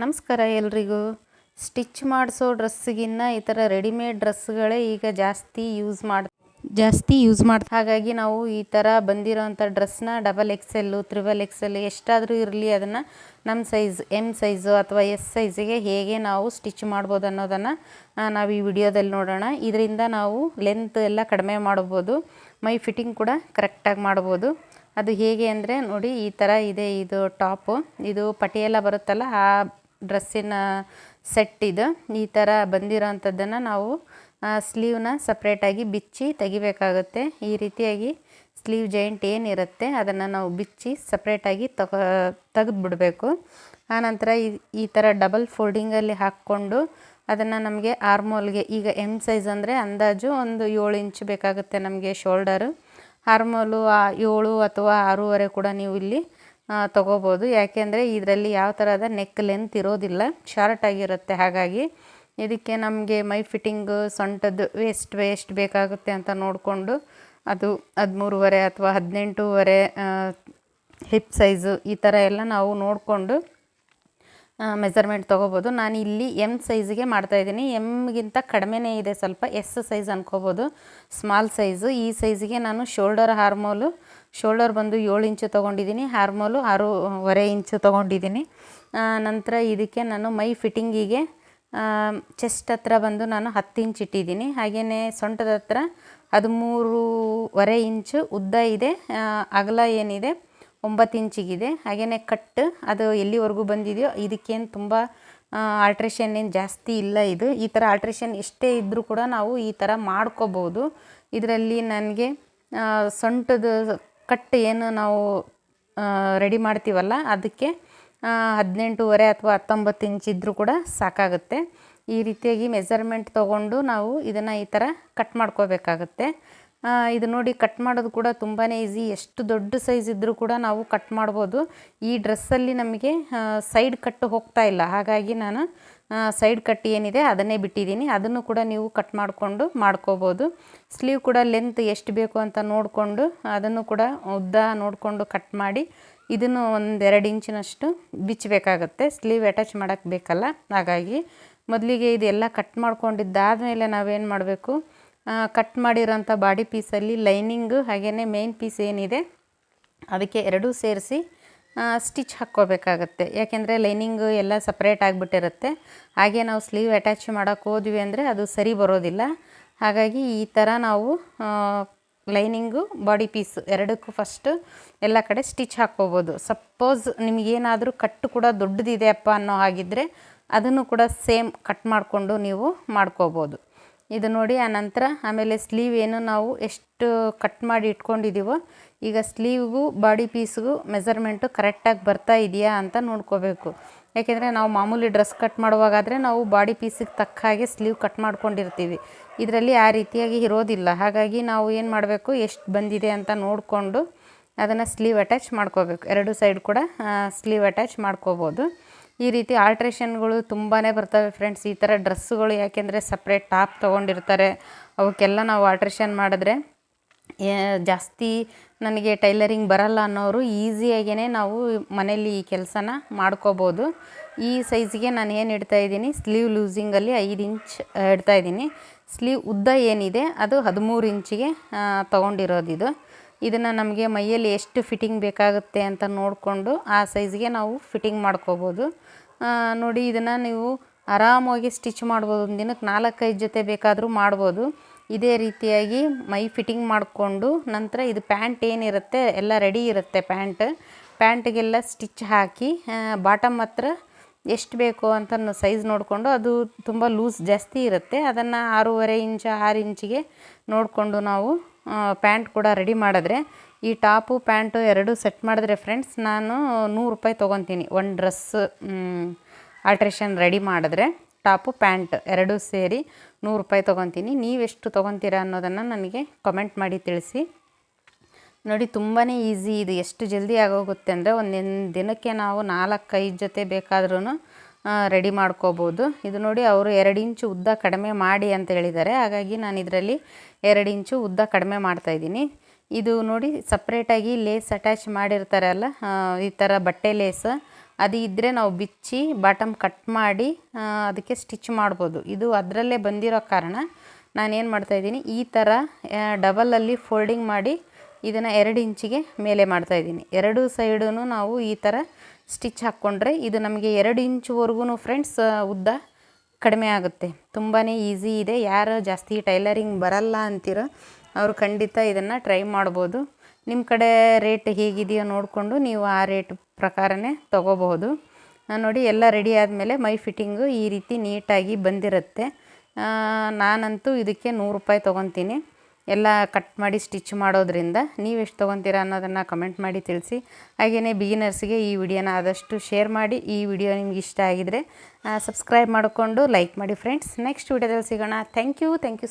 ನಮಸ್ಕಾರ ಎಲ್ರಿಗೂ. ಸ್ಟಿಚ್ ಮಾಡಿಸೋ ಡ್ರೆಸ್ಸಿಗಿನ್ನ ಈ ಥರ ರೆಡಿಮೇಡ್ ಡ್ರೆಸ್ಗಳೇ ಈಗ ಜಾಸ್ತಿ ಯೂಸ್ ಮಾಡಿ, ಜಾಸ್ತಿ ಯೂಸ್ ಮಾಡಿ, ಹಾಗಾಗಿ ನಾವು ಈ ಥರ ಬಂದಿರೋಂಥ ಡ್ರೆಸ್ನ ಡಬಲ್ ಎಕ್ಸೆಲ್ಲು ತ್ರಿಬಲ್ ಎಕ್ಸೆಲ್ ಎಷ್ಟಾದರೂ ಇರಲಿ ಅದನ್ನು ನಮ್ಮ ಸೈಜ್, ಎಂ ಸೈಜು ಅಥವಾ ಎಸ್ ಸೈಜಿಗೆ ಹೇಗೆ ನಾವು ಸ್ಟಿಚ್ ಮಾಡ್ಬೋದು ಅನ್ನೋದನ್ನು ನಾವು ಈ ವಿಡಿಯೋದಲ್ಲಿ ನೋಡೋಣ. ಇದರಿಂದ ನಾವು ಲೆಂತ್ ಎಲ್ಲ ಕಡಿಮೆ ಮಾಡ್ಬೋದು. ಮೈ ಫಿಟ್ಟಿಂಗ್ ಕೂಡ ಕರೆಕ್ಟಾಗಿ ಮಾಡ್ಬೋದು. ಅದು ಹೇಗೆ ಅಂದರೆ ನೋಡಿ ಈ ಥರ ಇದೆ ಇದು ಟಾಪು. ಇದು ಪಟಿಯೆಲ್ಲ ಬರುತ್ತಲ್ಲ ಆ ಡ್ರೆಸ್ಸಿನ ಸೆಟ್ ಇದು. ಈ ಥರ ಬಂದಿರೋವಂಥದ್ದನ್ನು ನಾವು ಸ್ಲೀವ್ನ ಸಪ್ರೇಟಾಗಿ ಬಿಚ್ಚಿ ತೆಗಿಬೇಕಾಗುತ್ತೆ. ಈ ರೀತಿಯಾಗಿ ಸ್ಲೀವ್ ಜಾಯಿಂಟ್ ಏನಿರುತ್ತೆ ಅದನ್ನು ನಾವು ಬಿಚ್ಚಿ ಸಪ್ರೇಟಾಗಿ ತಗೋ, ತೆಗೆದುಬಿಡಬೇಕು. ಆನಂತರ ಈ ಈ ಥರ ಡಬಲ್ ಫೋಲ್ಡಿಂಗಲ್ಲಿ ಹಾಕ್ಕೊಂಡು ಅದನ್ನು ನಮಗೆ ಆರ್ಮೋಲ್ಗೆ, ಈಗ ಎಂ ಸೈಜ್ ಅಂದರೆ ಅಂದಾಜು ಒಂದು ಏಳು ಇಂಚ್ ಬೇಕಾಗುತ್ತೆ ನಮಗೆ ಶೋಲ್ಡರು. ಆರ್ಮೋಲು ಏಳು ಅಥವಾ ಆರೂವರೆ ಕೂಡ ನೀವು ಇಲ್ಲಿ ತೊಗೋಬೋದು. ಯಾಕೆಂದರೆ ಇದರಲ್ಲಿ ಯಾವ ಥರದ ನೆಕ್ ಲೆಂತ್ ಇರೋದಿಲ್ಲ. ಶಾರ್ಟ್ ಆಗಿರುತ್ತೆ. ಹಾಗಾಗಿ ಇದಕ್ಕೆ ನಮಗೆ ಮೈ ಫಿಟ್ಟಿಂಗು ಸೊಂಟದ್ದು ವೇಸ್ಟ್ ವೇಸ್ಟ್ ಬೇಕಾಗುತ್ತೆ ಅಂತ ನೋಡಿಕೊಂಡು ಅದು ಹದಿಮೂರುವರೆ ಅಥವಾ ಹದಿನೆಂಟೂವರೆ ಹಿಪ್ ಸೈಜು ಈ ಥರ ಎಲ್ಲ ನಾವು ನೋಡಿಕೊಂಡು ಮೆಸರ್ಮೆಂಟ್ ತೊಗೋಬೋದು. ನಾನು ಇಲ್ಲಿ ಎಂ ಸೈಜಿಗೆ ಮಾಡ್ತಾಯಿದ್ದೀನಿ ಎಮ್ಗಿಂತ ಕಡಿಮೆನೇ ಇದೆ. ಸ್ವಲ್ಪ ಎಸ್ ಸೈಜ್ ಅನ್ಕೋಬೋದು. ಸ್ಮಾಲ್ ಸೈಜು ಈ ಸೈಜಿಗೆ ನಾನು ಶೋಲ್ಡರ್ ಹಾರ್ಮೋಲು ಶೋಲ್ಡರ್ ಬಂದು ಏಳು ಇಂಚು ತೊಗೊಂಡಿದ್ದೀನಿ ಹಾರ್ಮೋಲು ಆರೂವರೆ ಇಂಚು ತೊಗೊಂಡಿದ್ದೀನಿ. ನಂತರ ಇದಕ್ಕೆ ನಾನು ಮೈ ಫಿಟ್ಟಿಂಗಿಗೆ ಚೆಸ್ಟ್ ಹತ್ರ ಬಂದು ನಾನು ಹತ್ತು ಇಂಚ್ ಇಟ್ಟಿದ್ದೀನಿ. ಹಾಗೆಯೇ ಸೊಂಟದ ಹತ್ರ ಹದಿಮೂರುವರೆ ಇಂಚು ಉದ್ದ ಇದೆ ಅಗಲ ಏನಿದೆ ಒಂಬತ್ತು ಇಂಚಿಗಿದೆ. ಹಾಗೆಯೇ ಕಟ್ ಅದು ಎಲ್ಲಿವರೆಗೂ ಬಂದಿದೆಯೋ ಇದಕ್ಕೇನು ತುಂಬ ಆಲ್ಟ್ರೇಷನ್ ಏನು ಜಾಸ್ತಿ ಇಲ್ಲ ಇದು. ಈ ಥರ ಆಲ್ಟ್ರೇಷನ್ ಎಷ್ಟೇ ಇದ್ದರೂ ಕೂಡ ನಾವು ಈ ಥರ ಮಾಡ್ಕೋಬೋದು. ಇದರಲ್ಲಿ ನನಗೆ ಸೊಂಟದ ಕಟ್ ಏನು ನಾವು ರೆಡಿ ಮಾಡ್ತೀವಲ್ಲ, ಅದಕ್ಕೆ ಹದಿನೆಂಟೂವರೆ ಅಥವಾ ಹತ್ತೊಂಬತ್ತು ಇಂಚ್ ಇದ್ದರೂ ಕೂಡ ಸಾಕಾಗುತ್ತೆ. ಈ ರೀತಿಯಾಗಿ ಮೆಜರ್ಮೆಂಟ್ ತೊಗೊಂಡು ನಾವು ಇದನ್ನು ಈ ಥರ ಕಟ್ ಮಾಡ್ಕೋಬೇಕಾಗುತ್ತೆ. ಇದು ನೋಡಿ ಕಟ್ ಮಾಡೋದು ಕೂಡ ತುಂಬಾ ಈಸಿ ಎಷ್ಟು ದೊಡ್ಡ ಸೈಜ್ ಇದ್ದರೂ ಕೂಡ ನಾವು ಕಟ್ ಮಾಡ್ಬೋದು. ಈ ಡ್ರೆಸ್ಸಲ್ಲಿ ನಮಗೆ ಸೈಡ್ ಕಟ್ ಹೋಗ್ತಾ ಇಲ್ಲ. ಹಾಗಾಗಿ ನಾನು ಸೈಡ್ ಕಟ್ ಏನಿದೆ ಅದನ್ನೇ ಬಿಟ್ಟಿದ್ದೀನಿ. ಅದನ್ನು ಕೂಡ ನೀವು ಕಟ್ ಮಾಡಿಕೊಂಡು ಮಾಡ್ಕೋಬೋದು. ಸ್ಲೀವ್ ಕೂಡ ಲೆಂತ್ ಎಷ್ಟು ಬೇಕು ಅಂತ ನೋಡಿಕೊಂಡು ಅದನ್ನು ಕೂಡ ಉದ್ದ ನೋಡಿಕೊಂಡು ಕಟ್ ಮಾಡಿ ಇದನ್ನು ಒಂದೆರಡು ಇಂಚಿನಷ್ಟು ಬಿಚ್ಚಬೇಕಾಗತ್ತೆ. ಸ್ಲೀವ್ ಅಟ್ಯಾಚ್ ಮಾಡೋಕ್ಕೆ ಬೇಕಲ್ಲ. ಹಾಗಾಗಿ ಮೊದಲಿಗೆ ಇದೆಲ್ಲ ಕಟ್ ಮಾಡ್ಕೊಂಡಿದ್ದಾದಮೇಲೆ ನಾವೇನು ಮಾಡಬೇಕು? ಕಟ್ ಮಾಡಿರೋಂಥ ಬಾಡಿ ಪೀಸಲ್ಲಿ ಲೈನಿಂಗು ಹಾಗೆಯೇ ಮೇನ್ ಪೀಸ್ ಏನಿದೆ ಅದಕ್ಕೆ ಎರಡೂ ಸೇರಿಸಿ ಸ್ಟಿಚ್ ಹಾಕ್ಕೋಬೇಕಾಗತ್ತೆ. ಯಾಕೆಂದರೆ ಲೈನಿಂಗು ಎಲ್ಲ ಸಪ್ರೇಟ್ ಆಗಿಬಿಟ್ಟಿರುತ್ತೆ. ಹಾಗೆ ನಾವು ಸ್ಲೀವ್ ಅಟ್ಯಾಚ್ ಮಾಡೋಕ್ಕೆ ಹೋದ್ವಿ ಅಂದರೆ ಅದು ಸರಿ ಬರೋದಿಲ್ಲ. ಹಾಗಾಗಿ ಈ ಥರ ನಾವು ಲೈನಿಂಗು ಬಾಡಿ ಪೀಸ್ ಎರಡಕ್ಕೂ ಫಸ್ಟು ಎಲ್ಲ ಕಡೆ ಸ್ಟಿಚ್ ಹಾಕ್ಕೋಬೋದು. ಸಪ್ಪೋಸ್ ನಿಮಗೇನಾದರೂ ಕಟ್ಟು ಕೂಡ ದೊಡ್ಡದಿದೆ ಅಪ್ಪ ಅನ್ನೋ ಹಾಗಿದ್ದರೆ ಅದನ್ನು ಕೂಡ ಸೇಮ್ ಕಟ್ ಮಾಡಿಕೊಂಡು ನೀವು ಮಾಡ್ಕೋಬೋದು. ಇದು ನೋಡಿ, ಆ ನಂತರ ಆಮೇಲೆ ಸ್ಲೀವ್ ಏನು ನಾವು ಎಷ್ಟು ಕಟ್ ಮಾಡಿ ಇಟ್ಕೊಂಡಿದ್ದೀವೋ ಈಗ ಸ್ಲೀವ್ಗೂ ಬಾಡಿ ಪೀಸ್ಗೂ ಮೆಜರ್ಮೆಂಟು ಕರೆಕ್ಟಾಗಿ ಬರ್ತಾ ಇದೆಯಾ ಅಂತ ನೋಡ್ಕೋಬೇಕು. ಯಾಕೆಂದರೆ ನಾವು ಮಾಮೂಲಿ ಡ್ರೆಸ್ ಕಟ್ ಮಾಡುವಾಗಾದರೆ ನಾವು ಬಾಡಿ ಪೀಸಿಗೆ ತಕ್ಕ ಹಾಗೆ ಸ್ಲೀವ್ ಕಟ್ ಮಾಡ್ಕೊಂಡಿರ್ತೀವಿ. ಇದರಲ್ಲಿ ಆ ರೀತಿಯಾಗಿ ಇರೋದಿಲ್ಲ. ಹಾಗಾಗಿ ನಾವು ಏನು ಮಾಡಬೇಕು, ಎಷ್ಟು ಬಂದಿದೆ ಅಂತ ನೋಡಿಕೊಂಡು ಅದನ್ನು ಸ್ಲೀವ್ ಅಟ್ಯಾಚ್ ಮಾಡ್ಕೋಬೇಕು. ಎರಡು ಸೈಡ್ ಕೂಡ ಸ್ಲೀವ್ ಅಟ್ಯಾಚ್ ಮಾಡ್ಕೋಬೋದು. ಈ ರೀತಿ ಆಲ್ಟ್ರೇಷನ್ಗಳು ತುಂಬಾ ಬರ್ತವೆ ಫ್ರೆಂಡ್ಸ್ ಈ ಥರ ಡ್ರೆಸ್ಸುಗಳು ಯಾಕೆಂದರೆ ಸಪ್ರೇಟ್ ಟಾಪ್ ತೊಗೊಂಡಿರ್ತಾರೆ. ಅವಕ್ಕೆಲ್ಲ ನಾವು ಆಲ್ಟ್ರೇಷನ್ ಮಾಡಿದ್ರೆ ಜಾಸ್ತಿ ನನಗೆ ಟೈಲರಿಂಗ್ ಬರಲ್ಲ ಅನ್ನೋರು ಈಸಿಯಾಗೇ ನಾವು ಮನೇಲಿ ಈ ಕೆಲಸನ ಮಾಡ್ಕೋಬೋದು. ಈ ಸೈಜ್ಗೆ ನಾನು ಏನು ಇಡ್ತಾ ಇದ್ದೀನಿ ಸ್ಲೀವ್ ಲೂಸಿಂಗಲ್ಲಿ ಐದು ಇಂಚ್ ಇಡ್ತಾಯಿದ್ದೀನಿ ಸ್ಲೀವ್ ಉದ್ದ ಏನಿದೆ, ಅದು ಹದಿಮೂರು ಇಂಚಿಗೆ ತೊಗೊಂಡಿರೋದಿದು. ಇದನ್ನು ನಮಗೆ ಮೈಯಲ್ಲಿ ಎಷ್ಟು ಫಿಟ್ಟಿಂಗ್ ಬೇಕಾಗುತ್ತೆ ಅಂತ ನೋಡಿಕೊಂಡು ಆ ಸೈಜ್ಗೆ ನಾವು ಫಿಟ್ಟಿಂಗ್ ಮಾಡ್ಕೋಬೋದು. ನೋಡಿ ಇದನ್ನು ನೀವು ಆರಾಮಾಗಿ ಸ್ಟಿಚ್ ಮಾಡ್ಬೋದು. ಒಂದು ದಿನಕ್ಕೆ ನಾಲ್ಕೈದು ಜೊತೆ ಬೇಕಾದರೂ ಮಾಡ್ಬೋದು. ಇದೇ ರೀತಿಯಾಗಿ ಮೈ ಫಿಟ್ಟಿಂಗ್ ಮಾಡಿಕೊಂಡು ನಂತರ ಇದು ಪ್ಯಾಂಟ್ ಏನಿರುತ್ತೆ, ಎಲ್ಲ ರೆಡಿ ಇರುತ್ತೆ ಪ್ಯಾಂಟ್ ಪ್ಯಾಂಟ್ಗೆಲ್ಲ ಸ್ಟಿಚ್ ಹಾಕಿ ಬಾಟಮ್ ಹತ್ರ ಎಷ್ಟು ಬೇಕು ಅಂತ ಸೈಜ್ ನೋಡಿಕೊಂಡು ಅದು ತುಂಬ ಲೂಸ್ ಜಾಸ್ತಿ ಇರುತ್ತೆ. ಅದನ್ನು ಆರೂವರೆ ಇಂಚು, ಆರು ಇಂಚಿಗೆ ನೋಡಿಕೊಂಡು ನಾವು ಪ್ಯಾಂಟ್ ಕೂಡ ರೆಡಿ ಮಾಡಿದ್ರೆ, ಈ ಟಾಪು, ಪ್ಯಾಂಟು ಎರಡು ಸೆಟ್ ಮಾಡಿದ್ರೆ ಫ್ರೆಂಡ್ಸ್, ನಾನು ನೂರು ರೂಪಾಯಿ ತೊಗೊತೀನಿ. ಒಂದು ಡ್ರೆಸ್ ಆಲ್ಟ್ರೇಷನ್ ರೆಡಿ ಮಾಡಿದ್ರೆ, ಟಾಪು, ಪ್ಯಾಂಟ್ ಎರಡೂ ಸೇರಿ ನೂರು ರೂಪಾಯಿ ತೊಗೊತೀನಿ. ನೀವೆಷ್ಟು ತೊಗೊತೀರಾ ಅನ್ನೋದನ್ನು ನನಗೆ ಕಮೆಂಟ್ ಮಾಡಿ ತಿಳಿಸಿ. ನೋಡಿ ತುಂಬಾ ಈಸಿ ಇದು. ಎಷ್ಟು ಜಲ್ದಿ ಆಗೋಗುತ್ತೆ ಅಂದರೆ ಒಂದೊಂದು ದಿನಕ್ಕೆ ನಾವು ನಾಲ್ಕೈದು ಜೊತೆ ಬೇಕಾದ್ರೂ ರೆಡಿ ಮಾಡ್ಕೋಬೋದು. ಇದು ನೋಡಿ, ಅವರು ಎರಡು ಇಂಚು ಉದ್ದ ಕಡಿಮೆ ಮಾಡಿ ಅಂತ ಹೇಳಿದ್ದಾರೆ. ಹಾಗಾಗಿ ನಾನು ಇದರಲ್ಲಿ ಎರಡು ಇಂಚು ಉದ್ದ ಕಡಿಮೆ ಮಾಡ್ತಾಯಿದ್ದೀನಿ ಇದು ನೋಡಿ ಸಪ್ರೇಟಾಗಿ ಲೇಸ್ ಅಟ್ಯಾಚ್ ಮಾಡಿರ್ತಾರಲ್ಲ ಈ ಥರ ಬಟ್ಟೆ ಲೇಸ್ ಅದು ಇದ್ದರೆ ನಾವು ಬಿಚ್ಚಿ ಬಾಟಮ್ ಕಟ್ ಮಾಡಿ ಅದಕ್ಕೆ ಸ್ಟಿಚ್ ಮಾಡ್ಬೋದು. ಇದು ಅದರಲ್ಲೇ ಬಂದಿರೋ ಕಾರಣ ನಾನೇನು ಮಾಡ್ತಾಯಿದ್ದೀನಿ ಈ ಥರ ಡಬಲಲ್ಲಿ ಫೋಲ್ಡಿಂಗ್ ಮಾಡಿ ಇದನ್ನು ಎರಡು ಇಂಚಿಗೆ ಮೇಲೆ ಮಾಡ್ತಾಯಿದ್ದೀನಿ ಎರಡು ಸೈಡೂ ನಾವು ಈ ಥರ ಸ್ಟಿಚ್ ಹಾಕ್ಕೊಂಡ್ರೆ ಇದು ನಮಗೆ ಎರಡು ಇಂಚುವರೆಗೂ ಫ್ರೆಂಡ್ಸ್ ಉದ್ದ ಕಡಿಮೆ ಆಗುತ್ತೆ. ತುಂಬಾ ಈಸಿ ಇದೆ. ಯಾರು ಜಾಸ್ತಿ ಟೈಲರಿಂಗ್ ಬರಲ್ಲ ಅಂತೀರೋ ಅವರು ಖಂಡಿತ ಇದನ್ನು ಟ್ರೈ ಮಾಡ್ಬೋದು. ನಿಮ್ಮ ಕಡೆ ರೇಟ್ ಹೇಗಿದೆಯೋ ನೋಡಿಕೊಂಡು ನೀವು ಆ ರೇಟ್ ಪ್ರಕಾರನೇ ತೊಗೋಬಹುದು. ನೋಡಿ, ಎಲ್ಲ ರೆಡಿ ಆದಮೇಲೆ ಮೈ ಫಿಟ್ಟಿಂಗು ಈ ರೀತಿ ನೀಟಾಗಿ ಬಂದಿರುತ್ತೆ. ನಾನಂತೂ ಇದಕ್ಕೆ ನೂರು ರೂಪಾಯಿ ತೊಗೊತೀನಿ. ಎಲ್ಲ ಕಟ್ ಮಾಡಿ ಸ್ಟಿಚ್ ಮಾಡೋದ್ರಿಂದ ನೀವು ಎಷ್ಟು ತೊಗೊತೀರಾ ಅನ್ನೋದನ್ನು ಕಮೆಂಟ್ ಮಾಡಿ ತಿಳಿಸಿ. ಹಾಗೆಯೇ ಬಿಗಿನರ್ಸ್ಗೆ ಈ ವಿಡಿಯೋನ ಆದಷ್ಟು ಶೇರ್ ಮಾಡಿ. ಈ ವಿಡಿಯೋ ನಿಮ್ಗೆ ಇಷ್ಟ ಆಗಿದರೆ ಸಬ್ಸ್ಕ್ರೈಬ್ ಮಾಡಿಕೊಂಡು ಲೈಕ್ ಮಾಡಿ ಫ್ರೆಂಡ್ಸ್ ನೆಕ್ಸ್ಟ್ ವಿಡಿಯೋದಲ್ಲಿ ಸಿಗೋಣ. Thank you thank you